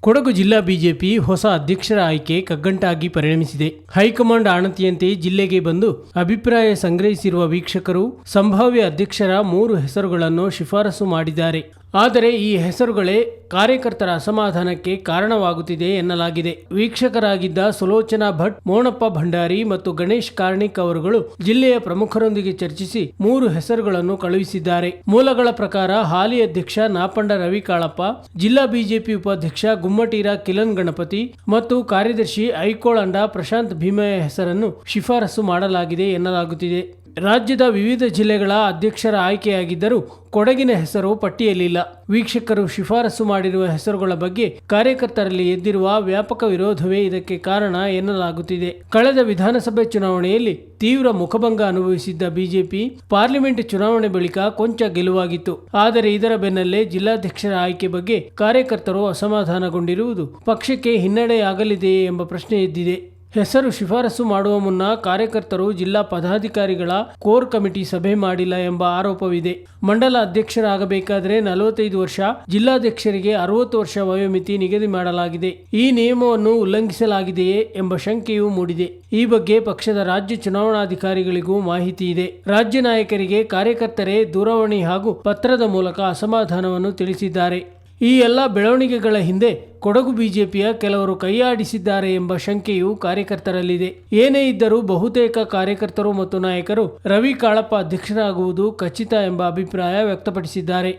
ಕೊಡಗು ಜಿಲ್ಲಾ ಬಿಜೆಪಿ ಹೊಸ ಅಧ್ಯಕ್ಷರ ಆಯ್ಕೆ ಕಗ್ಗಂಟಾಗಿ ಪರಿಣಮಿಸಿದೆ. ಹೈಕಮಾಂಡ್ ಆಣತಿಯಂತೆ ಜಿಲ್ಲೆಗೆ ಬಂದು ಅಭಿಪ್ರಾಯ ಸಂಗ್ರಹಿಸಿರುವ ವೀಕ್ಷಕರು, ಸಂಭಾವ್ಯ ಅಧ್ಯಕ್ಷರ ಮೂರು ಹೆಸರುಗಳನ್ನು ಶಿಫಾರಸು ಮಾಡಿದ್ದಾರೆ. ಆದರೆ ಈ ಹೆಸರುಗಳೇ ಕಾರ್ಯಕರ್ತರ ಅಸಮಾಧಾನಕ್ಕೆ ಕಾರಣವಾಗುತ್ತಿದೆ ಎನ್ನಲಾಗಿದೆ. ವೀಕ್ಷಕರಾಗಿದ್ದ ಸುಲೋಚನಾ ಭಟ್, ಮೋಣಪ್ಪ ಭಂಡಾರಿ ಮತ್ತು ಗಣೇಶ್ ಕಾರ್ಣಿಕ್ ಅವರುಗಳು ಜಿಲ್ಲೆಯ ಪ್ರಮುಖರೊಂದಿಗೆ ಚರ್ಚಿಸಿ ಮೂರು ಹೆಸರುಗಳನ್ನು ಕಳುಹಿಸಿದ್ದಾರೆ. ಮೂಲಗಳ ಪ್ರಕಾರ ಹಾಲಿ ಅಧ್ಯಕ್ಷ ನಾಪಂಡ ರವಿ ಕಾಳಪ್ಪ ಜಿಲ್ಲಾ ಬಿಜೆಪಿ ಉಪಾಧ್ಯಕ್ಷ ಗುಮ್ಮಟೀರ ಕಿಲನ್ ಗಣಪತಿ ಮತ್ತು ಕಾರ್ಯದರ್ಶಿ ಐಕೋಳಂಡ ಪ್ರಶಾಂತ್ ಭೀಮಯ್ಯ ಹೆಸರನ್ನು ಶಿಫಾರಸು ಮಾಡಲಾಗಿದೆ ಎನ್ನಲಾಗುತ್ತಿದೆ. ರಾಜ್ಯದ ವಿವಿಧ ಜಿಲ್ಲೆಗಳ ಅಧ್ಯಕ್ಷರ ಆಯ್ಕೆಯಾಗಿದ್ದರೂ ಕೊಡಗಿನ ಹೆಸರು ಪಟ್ಟಿಯಲ್ಲಿಲ್ಲ. ವೀಕ್ಷಕರು ಶಿಫಾರಸು ಮಾಡಿರುವ ಹೆಸರುಗಳ ಬಗ್ಗೆ ಕಾರ್ಯಕರ್ತರಲ್ಲಿ ಎದ್ದಿರುವ ವ್ಯಾಪಕ ವಿರೋಧವೇ ಇದಕ್ಕೆ ಕಾರಣ ಎನ್ನಲಾಗುತ್ತಿದೆ. ಕಳೆದ ವಿಧಾನಸಭೆ ಚುನಾವಣೆಯಲ್ಲಿ ತೀವ್ರ ಮುಖಭಂಗ ಅನುಭವಿಸಿದ್ದ ಬಿಜೆಪಿ ಪಾರ್ಲಿಮೆಂಟ್ ಚುನಾವಣೆ ಬಳಿಕ ಕೊಂಚ ಗೆಲುವಾಗಿತ್ತು. ಆದರೆ ಇದರ ಬೆನ್ನಲ್ಲೇ ಜಿಲ್ಲಾಧ್ಯಕ್ಷರ ಆಯ್ಕೆ ಬಗ್ಗೆ ಕಾರ್ಯಕರ್ತರು ಅಸಮಾಧಾನಗೊಂಡಿರುವುದು ಪಕ್ಷಕ್ಕೆ ಹಿನ್ನಡೆಯಾಗಲಿದೆಯೇ ಎಂಬ ಪ್ರಶ್ನೆ ಎದ್ದಿದೆ. ಹೆಸರು ಶಿಫಾರಸು ಮಾಡುವ ಮುನ್ನ ಕಾರ್ಯಕರ್ತರು ಜಿಲ್ಲಾ ಪದಾಧಿಕಾರಿಗಳ ಕೋರ್ ಕಮಿಟಿ ಸಭೆ ಮಾಡಿಲ್ಲ ಎಂಬ ಆರೋಪವಿದೆ. ಮಂಡಲ ಅಧ್ಯಕ್ಷರಾಗಬೇಕಾದರೆ ನಲವತ್ತೈದು ವರ್ಷ, ಜಿಲ್ಲಾಧ್ಯಕ್ಷರಿಗೆ ಅರವತ್ತು ವರ್ಷ ವಯೋಮಿತಿ ನಿಗದಿ ಮಾಡಲಾಗಿದೆ. ಈ ನಿಯಮವನ್ನು ಉಲ್ಲಂಘಿಸಲಾಗಿದೆಯೇ ಎಂಬ ಶಂಕೆಯೂ ಮೂಡಿದೆ. ಈ ಬಗ್ಗೆ ಪಕ್ಷದ ರಾಜ್ಯ ಚುನಾವಣಾಧಿಕಾರಿಗಳಿಗೂ ಮಾಹಿತಿ ಇದೆ. ರಾಜ್ಯ ನಾಯಕರಿಗೆ ಕಾರ್ಯಕರ್ತರೇ ದೂರವಾಣಿ ಹಾಗೂ ಪತ್ರದ ಮೂಲಕ ಅಸಮಾಧಾನವನ್ನು ತಿಳಿಸಿದ್ದಾರೆ. ಈ ಎಲ್ಲ ಬೆಳವಣಿಗೆಗಳ ಹಿಂದೆ ಕೊಡಗು ಬಿಜೆಪಿಯ ಕೆಲವರು ಕೈಯಾಡಿಸಿದ್ದಾರೆ ಎಂಬ ಶಂಕೆಯು ಕಾರ್ಯಕರ್ತರಲ್ಲಿದೆ. ಏನೇ ಇದ್ದರೂ ಬಹುತೇಕ ಕಾರ್ಯಕರ್ತರು ಮತ್ತು ನಾಯಕರು ರವಿ ಕಾಳಪ್ಪ ಅಧ್ಯಕ್ಷರಾಗುವುದು ಖಚಿತ ಎಂಬ ಅಭಿಪ್ರಾಯ ವ್ಯಕ್ತಪಡಿಸಿದ್ದಾರೆ.